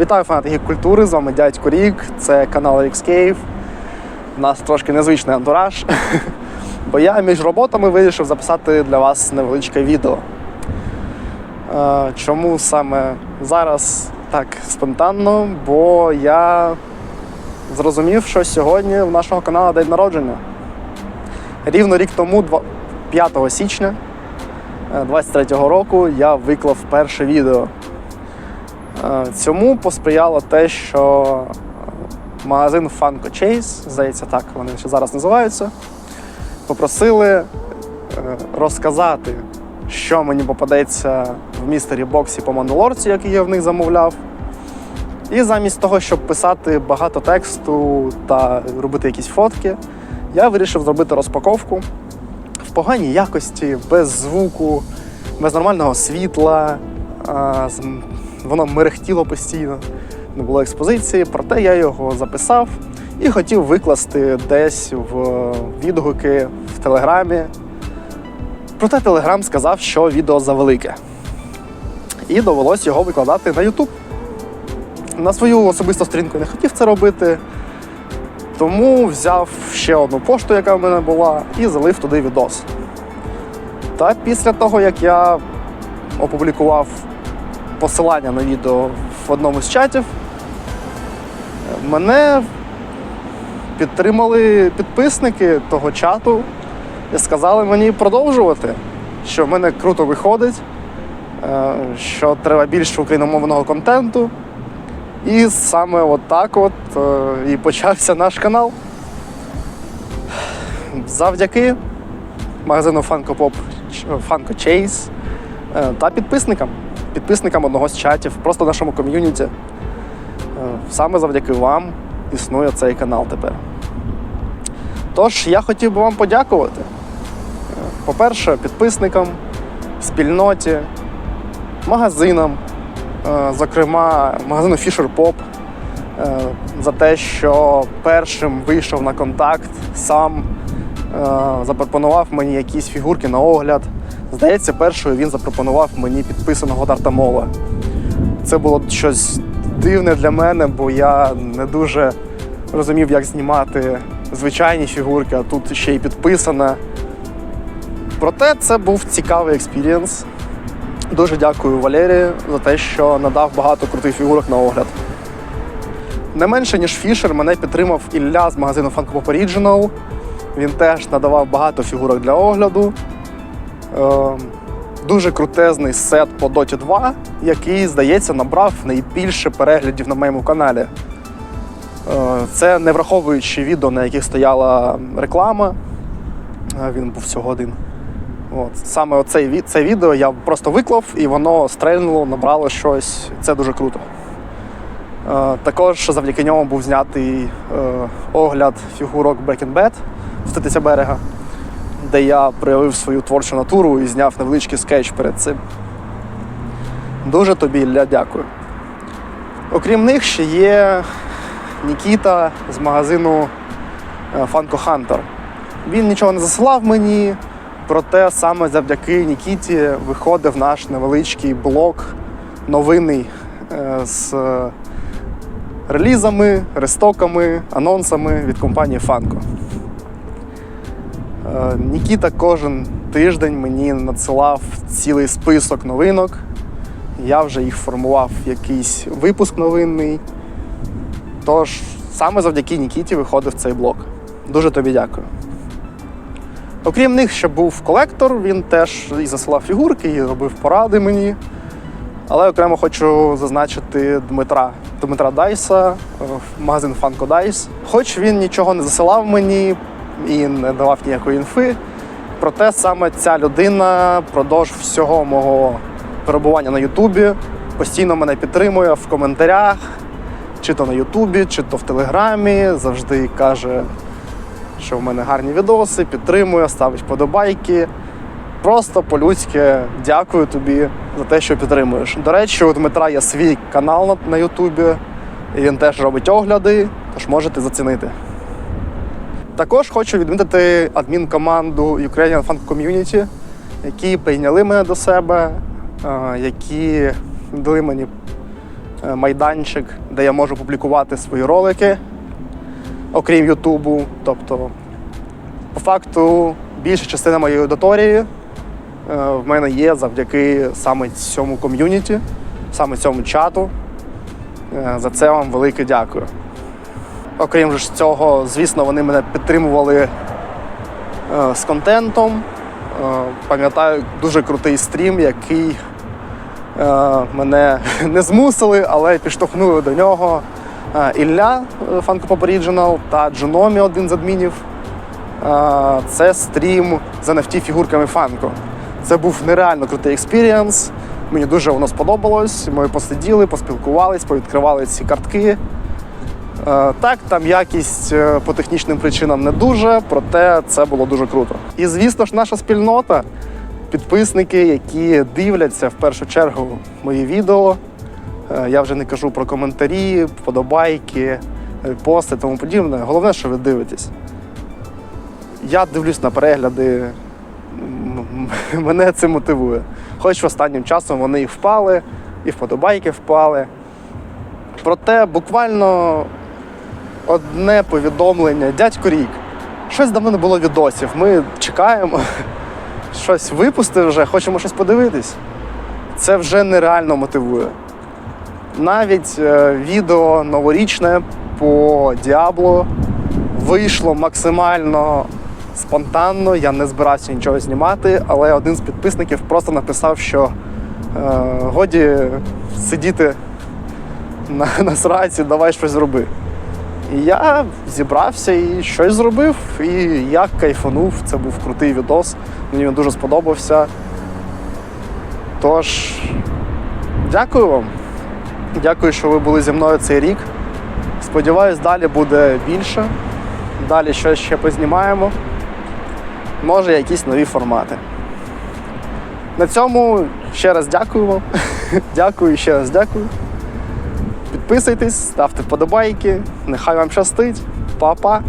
Вітаю фанати гік культури, з вами дядько Рік, це канал Кейв. У нас трошки незвичний антураж, бо я між роботами вирішив записати для вас невеличке відео. Е, Чому саме зараз так спонтанно? Бо я зрозумів, що сьогодні в нашого каналу день народження. Рівно рік тому, 5 січня 23-го року, я виклав перше відео. Е, Цьому посприяло те, що магазин Funko Chase, здається, так вони ще зараз називаються, попросили е, розказати, що мені попадеться в містері боксі по Мандалорці, який я в них замовляв. І замість того, щоб писати багато тексту та робити якісь фотки, я вирішив зробити розпаковку в поганій якості, без звуку, без нормального світла. Воно мерехтіло постійно, не було експозиції, проте я його записав і хотів викласти десь в відгуки в Телеграмі. Проте Телеграм сказав, що відео завелике. І довелось його викладати на YouTube. На свою особисту сторінку не хотів це робити, тому взяв ще одну пошту, яка в мене була, і залив туди відос. Та після того, як я опублікував посилання на відео в одному з чатів, мене підтримали підписники того чату і сказали мені продовжувати, що в мене круто виходить, е, що треба більше україномовного контенту. І саме от так от е, і почався наш канал. Завдяки магазину Funko Pop Funko Chase е, та підписникам. Підписникам одного з чатів, просто нашому ком'юніті. Е, Саме завдяки вам існує цей канал тепер. Тож я хотів би вам подякувати. Е, По-перше, підписникам, спільноті, магазинам, е, зокрема магазину Fisher Pop, за те, що першим вийшов на контакт, сам запропонував мені якісь фігурки на огляд. Здається, першою він запропонував мені підписаного Дарта Мола. Це було щось дивне для мене, бо я не дуже розумів, як знімати звичайні фігурки, а тут ще й підписана. Проте це був цікавий експірієнс. Дуже дякую Валерію за те, що надав багато крутих фігурок на огляд. Не менше, ніж Фішер, мене підтримав Ілля з магазину Funko Pop Original. Він теж надавав багато фігурок для огляду. Е, дуже крутезний сет по Dota 2, який, здається, набрав найбільше переглядів на моєму каналі. Е, це не враховуючи відео, на яких стояла реклама. Е, Він був всього один. От. Саме оцей, це відео я просто виклав і воно стрельнуло, набрало щось. Це дуже круто. Е, також завдяки ньому був знятий е, огляд фігурок Breaking Bad «Встатися берега, де я проявив свою творчу натуру і зняв невеличкий скетч перед цим. Дуже тобі, Ілля, дякую. Окрім них, ще є Нікіта з магазину е, Funko Hunter. Він нічого не засилав мені, проте саме завдяки Нікіті виходив наш невеличкий блок новинний е, з е, релізами, рестоками, анонсами від компанії Funko. Е, Нікіта кожен тиждень мені надсилав цілий список новинок. Я вже їх формував в якийсь випуск новинний. Тож саме завдяки Нікіті виходив цей блок. Дуже тобі дякую. Окрім них, ще був колектор, він теж і засилав фігурки, і робив поради мені. Але окремо хочу зазначити Дмитра, Дмитра Дайса, е, магазин Funko Dice. Хоч він нічого не засилав мені і не давав ніякої інфи, проте саме ця людина впродовж всього мого перебування на Ютубі постійно мене підтримує в коментарях, чи то на Ютубі, чи то в Телеграмі. Завжди каже, що в мене гарні відоси, підтримує, ставить подобайки. Просто по-людськи дякую тобі за те, що підтримуєш. До речі, у Дмитра є свій канал на- на Ютубі, і він теж робить огляди, тож можете зацінити. Також хочу відмітити адмінкоманду Ukrainian Fan Community, які прийняли мене до себе, е, які дали мені е, майданчик, де я можу публікувати свої ролики, окрім Ютубу. Тобто, по факту, більша частина моєї аудиторії е, в мене є завдяки саме цьому ком'юніті, саме цьому чату. За це вам велике дякую. Окрім ж цього, звісно, вони мене підтримували е, з контентом. Е, Пам'ятаю дуже крутий стрім, який е, мене не змусили, але підштовхнули до нього Ілля Funko Original та Дженомі, один з адмінів. Це стрім з NFT фігурками Funko. Це був нереально крутий експірієнс. Мені дуже воно сподобалось. Ми посиділи, поспілкувались, повідкривали ці картки. Е, Так, там якість е, по технічним причинам не дуже, проте це було дуже круто. І звісно ж, наша спільнота, підписники, які дивляться в першу чергу мої відео. Е, Я вже не кажу про коментарі, вподобайки, пости тому подібне. Головне, що ви дивитесь. Я дивлюсь на перегляди, мене це мотивує. Хоч останнім часом вони і впали, і вподобайки впали. Проте буквально одне повідомлення. Дядько Рік, щось давно не було відосів. Ми чекаємо, щось випустив вже, хочемо щось подивитись. Це вже нереально мотивує. Навіть е, відео новорічне по Діабло вийшло максимально спонтанно. Я не збирався нічого знімати, але один з підписників просто написав, що е, годі сидіти на, на сраці, давай щось зроби. І я зібрався і щось зробив, і я кайфанув. Це був крутий відос. Мені він дуже сподобався. Тож, дякую вам. Дякую, що ви були зі мною цей рік. Сподіваюсь, далі буде більше. Далі щось ще познімаємо. Може, якісь нові формати. На цьому ще раз дякую вам. Дякую, ще раз дякую. Підписуйтесь, ставте вподобайки. Нехай вам щастить. Па-па!